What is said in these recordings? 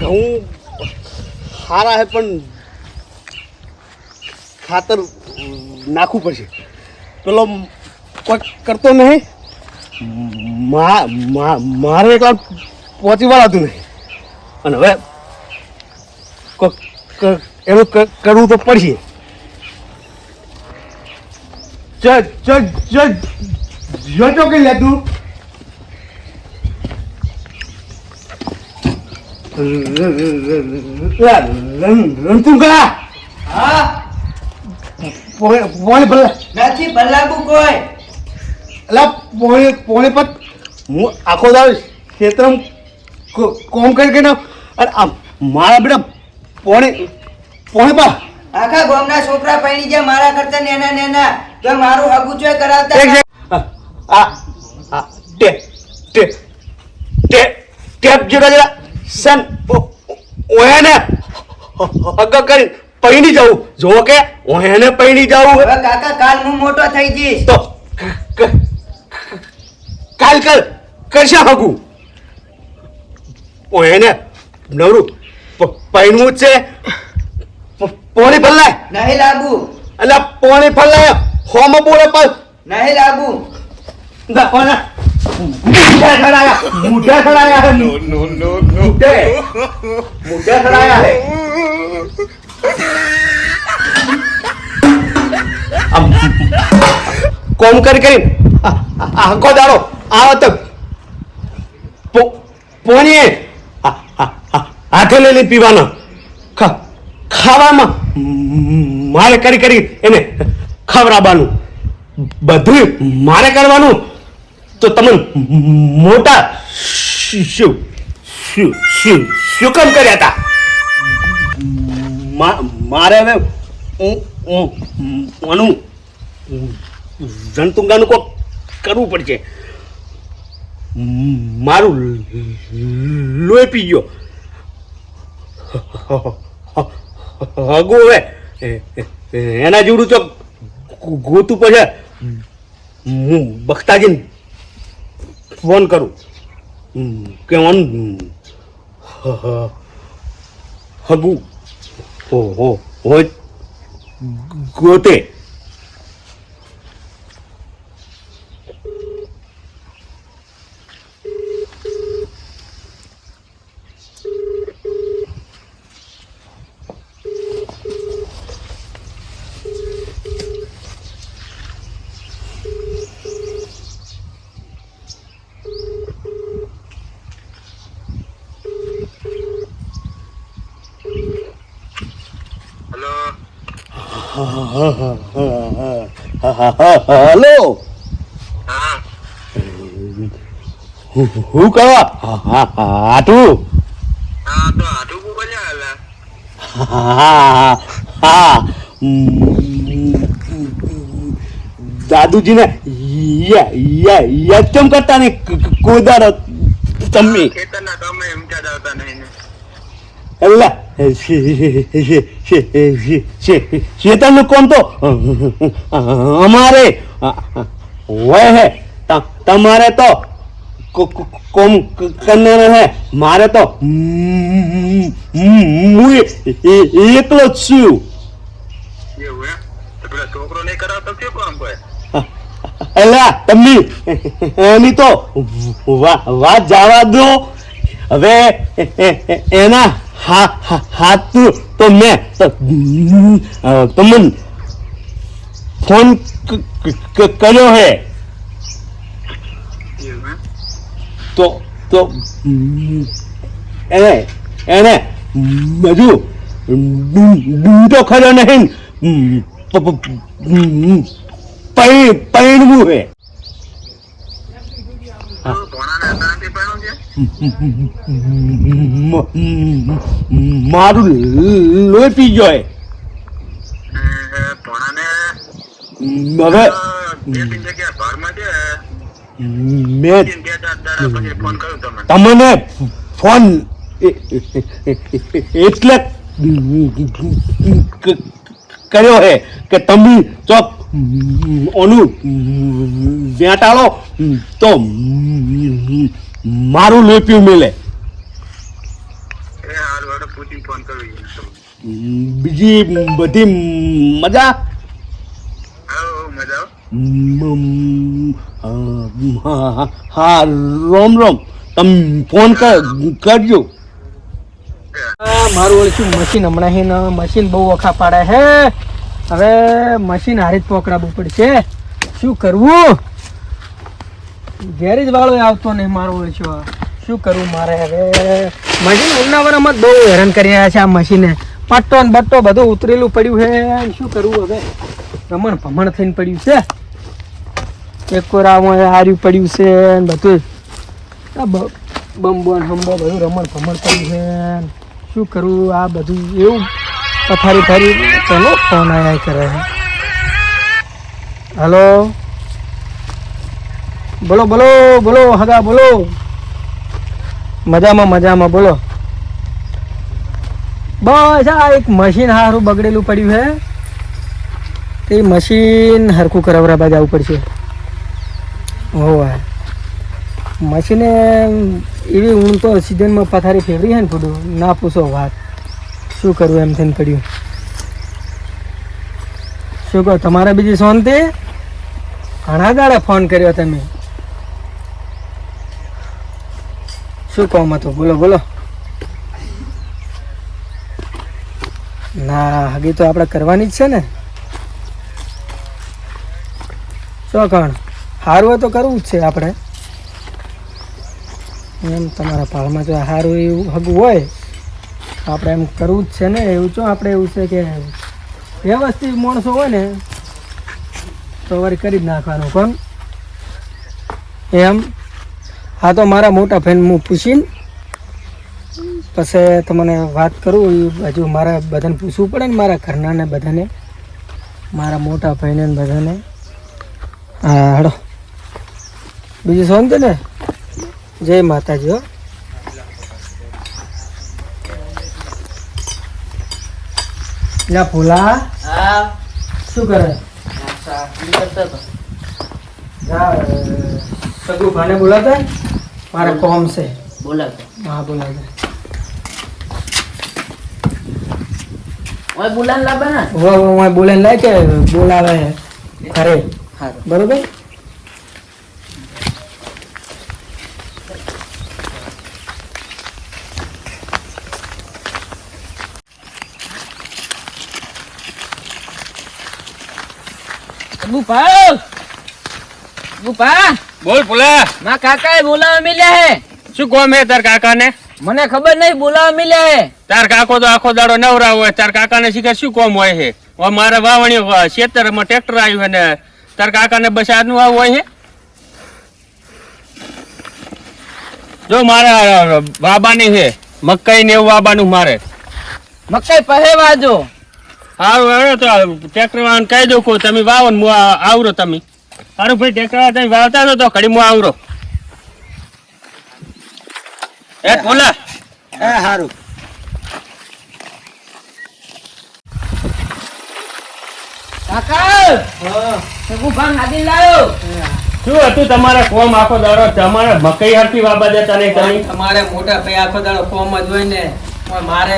ઘઉં સારા હે, પણ ખાતર નાખવું પડશે. પેલો કોઈ કરતો નહીં. મારે એકલા પહોંચી વળાતું નહીં. અને હવે એનું કરવું તો પડશે. ચ ચ ચ જો કે લે કોઈ અલા પોણે પોણે પર હું આખો દાવ કોમ કરી કરીને અને મારા બેટા પોણે પોણે પા આખા ગામના છોકરા પૈણી ગયા મારા કરતા નેના નેના તો મારું હગું ચોય કરાવતા આ આ ટે ટે ટેપ જરા જરા સન ઓહેને. હગ કરી પૈણી જવું જો કે ઓહેને પૈણી જવું હવે કાકા કાલ હું મોટો થઈ જઈશ. તો કાલ કાલ કરશે હગું. ઓહેને નવરું પૈણવું જ છે. પોણી ફલાય નહીં લાગુ. એટલે પોણી ફલાય હોમ બોલે પર નહીં લાગુ. ઓના. મુઢે ખડાયા હે મુઢે મુઢે ખડાયા હે કોમ કરી કરી આ- આ- આખો દાડો આવો તો પોણીએ હાથે લઈ પીવાનો ખાવામાં મારે કરી કરી એને ખવડાવવાનું બધું મારે કરવાનું તો તમે મોટા શું શું શું શું કામ કર્યા હતા મારે હવે આનું રણતુંગાનું કોક કરવું પડશે. મારું લોહી પી ગયો. હગું હવે. એના જેવડું તો ગોતું હું બખતાજીને ફોન કરું. કે ઓન હગુ. હો હો ગોતે. હલો. હું. કહો? હાટું. હા દાદુજીને યા યા યા કેમ કરતા ને કોદારો તમે. ખેતરના કામે એમ ક્યાં આવતા નહીં અલ્લા શેતાનનું કોમ તો? અમારે. હોય હે. તમારે તો કોમ કરનાર હે. મારે તો હું એકલો જ છું. છોકરો નહીં કરાવતો કામ કોઈ? એની તો વાત જવા દો. હવે એના હા- હા- હાથ તો મેં તમને ફોન ક- ક- કર્યો હે. એવું એમ તો તો એને એને હજુ ડૂંટો ખરો નહીં પ- પ- પૈ- પૈણવું હે તો ભોણાને શાંતિ પાડું છે મ- મારું લોહી પી ગયો હવે મેં તમને ફોન એટલે કર્યો હે કે તમે ચોક ઓનું વેટાળો તો મારું લોપ્યું મિલે. બીજી બધી મજા? હા. રોમ રોમ. તમે ફોન કર કરજો. મારું ઓળખ્યું મશીન હમણાં હે મશીન બહુ વખા પાડે હે. હવે મશીન હારી જ પકડાવવું પડશે. શું કરવું? ગેરેજ વાળો આવતો નહીં મારો છો. શું કરવું મારે હવે? મશીન ઉનાવરમાં બહુ હેરાન કરી રહ્યા છે આ મશીને પટ્ટો ને બટ્ટો બધું ઉતરેલું પડ્યું છે. શું કરવું હવે? રમણ ભમણ થઈને પડ્યું છે. એક કોરામાં હાર્યું પડ્યું છે ને બધું. બંબો ને હંબો બધું રમણ ભમણ પડ્યું છે શું કરવું? આ બધું એવું પથારી ફરી ચલો ફોન આયા કરે હલો? બોલો બોલો બોલો, હગા, બોલો. મજામાં મજામાં, બોલો. બસ, આ એક મશીન હારું બગડેલું પડ્યું છે તે મશીન હરખું કરાવરા બાદ આવવું પડશે. હોવા. મશીને એવી ઊંઘ તો સિઝનમાં પથારી ફેરવી છે ને થોડું, ના પૂછો વાત. શું કરવું એમ થઈને પડ્યું? શું કહો, તમારે બીજી શાંતિ? ઘણા દાડે ફોન કર્યો તમે. શું કહો મતો બોલો બોલો. ના, હગી તો આપણે કરવાની જ છે ને. શું કણ સારું હોય તો કરવું જ છે આપણે. એમ તમારા પાળમાં જો હારું એવું હગું હોય આપણે એમ કરવું જ છે ને, એવું જો આપણે એવું છે કે વ્યવસ્થિત માણસો હોય ને, તો વળી કરી જ નાખવાનું. કોણ? એમ? હા, તો મારા મોટા ફ્રેન્ડ હું પૂછીને, પછી તમને વાત કરું એ હજુ મારે બધાને પૂછવું પડે ને મારા ઘરનાને બધાને, મારા મોટા ભાઈને બધાને. હા હડો બીજું શાંતિ ને? જય માતાજી, હો. લા ફૂલા હા શું કરે જા સગુ ભાને બોલાતા મારે કોમ છે બોલાવતો હા બોલાવતા ઓય બોલાન લાવવા ને વો વો વો બોલે લાય કે બોલાવે ખરે હારું બરોબર ગુપા ગુપા બોલ પુલા. મા કાકાએ બોલાવા મિલ્યા હે. શું કોમ હે તાર કાકા ને મને ખબર નહીં બોલાવા મિલ્યા હે. તાર કાકો તો આખો દાડો નવરા હોય તાર કાકા ને શીખર શું કોમ હોય હે? હવે મારે વાવણી ખેતરમાં ટ્રેક્ટર આવ્યું હે ને તાર કાકા ને બસ આજનું આવું હોય હે? જો મારા બાબાની છે મકાઈ ને એવું બાબાનું મારે. મકાઈ પહેવા વાજો સારું હવે તો ટ્રેક્ટર વાળાને કહી દઉં કહું તમે વાવો ને હું આવરો તમે. સારું ભાઈ ટ્રેક્ટર વાળા તમે વાવતા છો તો ઘડી હું આવરો. એ ફોલા એ હારું. શું હતું તમારે કોમ આખો દાડો? તમારે મકઈ હરતી વાબા દેતા નહીં તમારે મોટા ભાઈ આખો દાડો કોમ જ હોય ને. મારે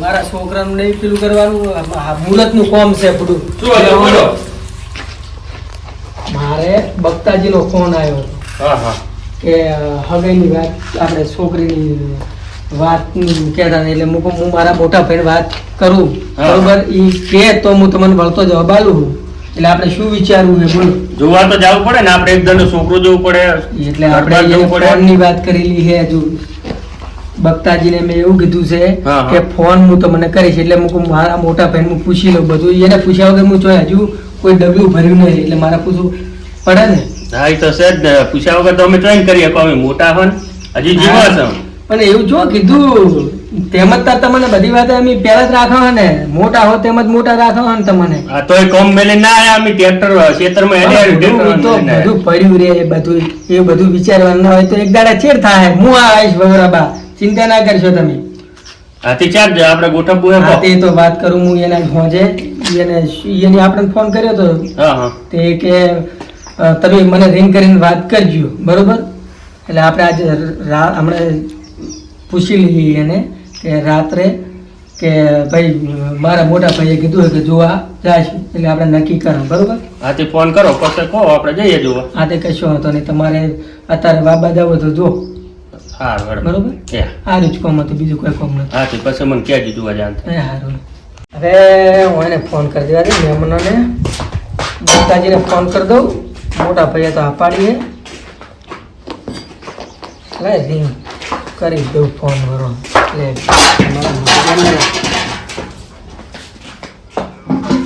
મારા છોકરાનું નહીં પેલું કરવાનું મુહૂર્તનું કોમ છે બધું. હતું મારે બક્તાજીનો ફોન આવ્યો. હા હા. કે હગાઈની વાત આપણે છોકરીની વાત કહેતા એટલે હું હું મારા મોટા ભાઈ વાત કરું. બરોબર? એ કે તો હું તમને વળતો જવાબ આલું એટલે આપણે શું વિચારવું એ બોલો. જોવા તો જવું પડે ને આપણે એક દંડ છોકરો જવું પડે. એટલે આપણે જવું એ પડે ફોનની વાત કરેલી છે હજુ. બક્તાજીને મેં એવું કીધું છે. કે ફોન હું તમને કરીશ એટલે હું મારા મોટા ભાઈને હું પૂછી લઉં બધું. એને પૂછ્યા વગર હું જોઈ હજુ કોઈ ડગલું ભર્યું નહીં એટલે મારે પૂછવું પડે ને. હા એ તો છે જ ને. પૂછ્યા વગર તો અમે ટ્રેન કરીએ કહો અમે મોટા હન હજી જીવો છો. પણ એવું જો કીધું તેમ જ તમને બધી વાત અમે પહેલા જ રાખવા ને મોટા હો તેમ જ મોટા રાખવા ને તમને. આ તો કોમ મેલે ના આયા અમે ટ્રેક્ટર હેડે બધું તો બધું પડ્યું રે બધું એ બધું વિચારવાનું હોય તો એક દાડા છેડ થાય. હું આવીશ બરોબર ચિંતા ના કરશો તમે. હાથી ચાર જ આપણે ગોઠવવું હે હા તે તો વાત કરું હું એને હોજે. એને એને આપણે ફોન કર્યો તો? હા હા. તે કે તમે મને રિંગ કરીને વાત કરજો બરોબર? એટલે આપણે આજે હમણાં પૂછી લઈએ એને કે રાત્રે કે ભાઈ મારા મોટા ભાઈએ કીધું કે જોવા જાય છે એટલે આપણે નક્કી કરો બરોબર? હાથી ફોન કરો પછી કહો આપણે જઈએ જોવા. આ તે કશો હતો નહીં તમારે અત્યારે બાબા જાવ તો જો. હા બરોબર? કે આ જ કોમ હતું બીજું કોઈ કોમ નથી. હાથી પછી મને જોવા જાણ એ હારું. હવે હું એને ફોન કરી દેવા દે મહેમાનોને માતાજીને ફોન કરી દઉં. મોટા ભાઈએ તો આ પાડીએ. લે રિંગ કરી દઉં ફોન કરો લે.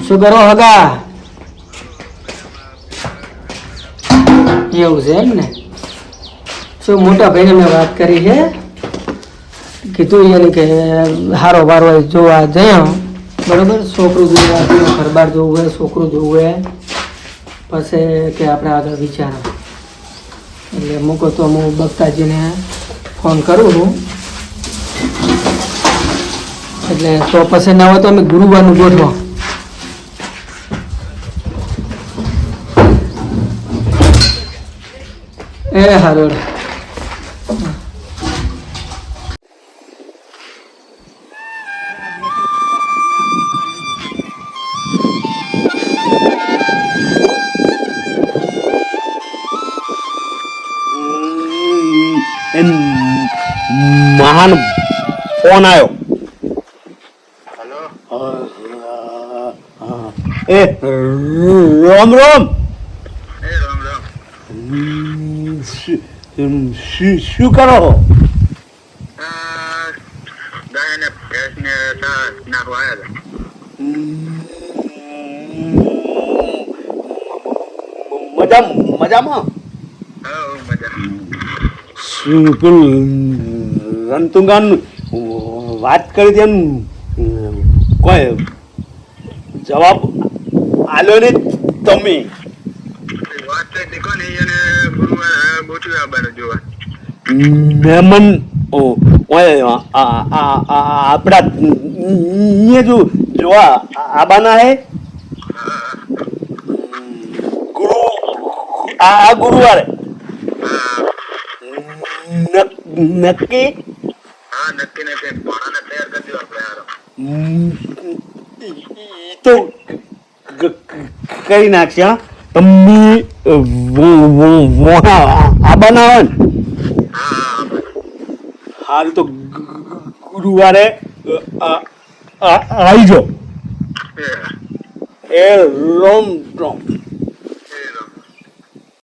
શું કરો હગા? એવું છે એમ ને શું મોટા ભાઈને મેં વાત કરી છે. કીધું એને કે હારો વારો જોવા જયો. બરોબર? છોકરું જોવું ઘરબાર જોવું હોય, છોકરું જોવું હોય. પછી કે આપણે આગળ વિચારો. એટલે મૂકો તો હું બક્તાજીને ફોન કરું છું. એટલે તો પછી ના હોય તો અમે ગુરુવારનું ગોઠવો. એ હારું. મહાન ફોન આવ્યો એ રોમ રોમ. શું કરો? છો? મજા મજામાં? શું પેલું રણતુંગાન વાત કરી તેમ કોઈ જવાબ આલો ને તમે? મહેમાન આપણા જો જોવા આબાના હે? ગુરુ, આ ગુરુવારે. નક્કી હા નક્કી નક્કી ભણાને તૈયાર કરજો આપણે હારો ઈ તો કરી નાખશે તમે વો- વો- વોણા આબાના હોય ને. હા હા હાલ તો ગુરુવારે આ- આ- આવી જો એ એ રોમ રોમ.